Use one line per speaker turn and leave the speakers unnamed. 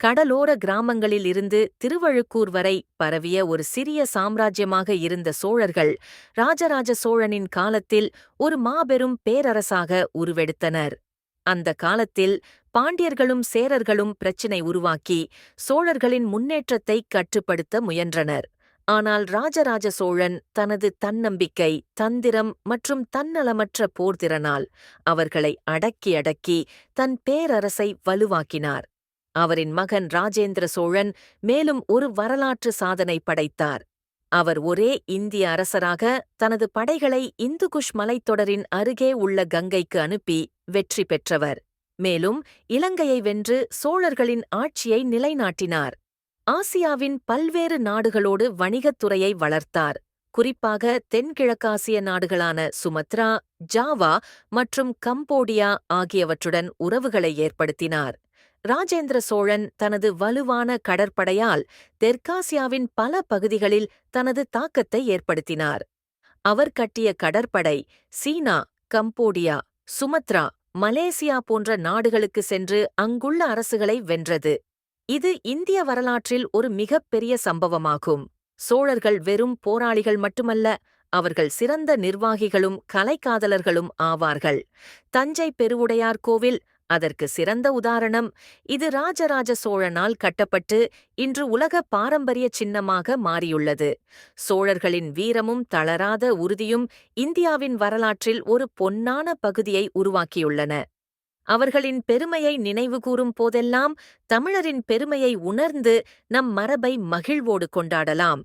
கடலோர கிராமங்களில் இருந்து திருவழுக்கூர் வரை பரவிய ஒரு சிறிய சாம்ராஜ்யமாக இருந்த சோழர்கள் ராஜராஜ சோழனின் காலத்தில் ஒரு மாபெரும் பேரரசாக உருவெடுத்தனர். அந்த காலத்தில் பாண்டியர்களும் சேரர்களும் பிரச்சினை உருவாக்கி சோழர்களின் முன்னேற்றத்தை கட்டுப்படுத்த முயன்றனர். ஆனால் ராஜராஜ சோழன் தனது தன்னம்பிக்கை தந்திரம் மற்றும் தன்னலமற்ற போர்திறனால் அவர்களை அடக்கி அடக்கி தன் பேரரசை வலுவாக்கினார். அவரின் மகன் ராஜேந்திர சோழன் மேலும் ஒரு வரலாற்று சாதனை படைத்தார். அவர் ஒரே இந்திய அரசராக தனது படைகளை இந்துகுஷ் மலைத்தொடரின் அருகே உள்ள கங்கைக்கு அனுப்பி வெற்றி பெற்றவர். மேலும் இலங்கையை வென்று சோழர்களின் ஆட்சியை நிலைநாட்டினார். ஆசியாவின் பல்வேறு நாடுகளோடு வணிகத்துறையை வளர்த்தார். குறிப்பாக தென்கிழக்காசிய நாடுகளான சுமத்ரா ஜாவா மற்றும் கம்போடியா ஆகியவற்றுடன் உறவுகளை ஏற்படுத்தினார். ராஜேந்திர சோழன் தனது வலுவான கடற்படையால் தெற்காசியாவின் பல பகுதிகளில் தனது தாக்கத்தை ஏற்படுத்தினார். அவர் கட்டிய கடற்படை சீனா கம்போடியா சுமத்ரா மலேசியா போன்ற நாடுகளுக்கு சென்று அங்குள்ள அரசுகளை வென்றது. இது இந்திய வரலாற்றில் ஒரு மிகப்பெரிய சம்பவமாகும். சோழர்கள் வெறும் போராளிகள் மட்டுமல்ல அவர்கள் சிறந்த நிர்வாகிகளும் கலைக்காதலர்களும் ஆவார்கள். தஞ்சை பெருவுடையார் கோவில் அதற்கு சிறந்த உதாரணம் இது ராஜராஜ சோழனால் கட்டப்பட்டு இன்று உலக பாரம்பரிய சின்னமாக மாறியுள்ளது. சோழர்களின் வீரமும் தளராத உறுதியும் இந்தியாவின் வரலாற்றில் ஒரு பொன்னான பகுதியை உருவாக்கியுள்ளன. அவர்களின் பெருமையை நினைவுகூரும் போதெல்லாம் தமிழரின் பெருமையை உணர்ந்து நம் மரபை மகிழ்வோடு கொண்டாடலாம்.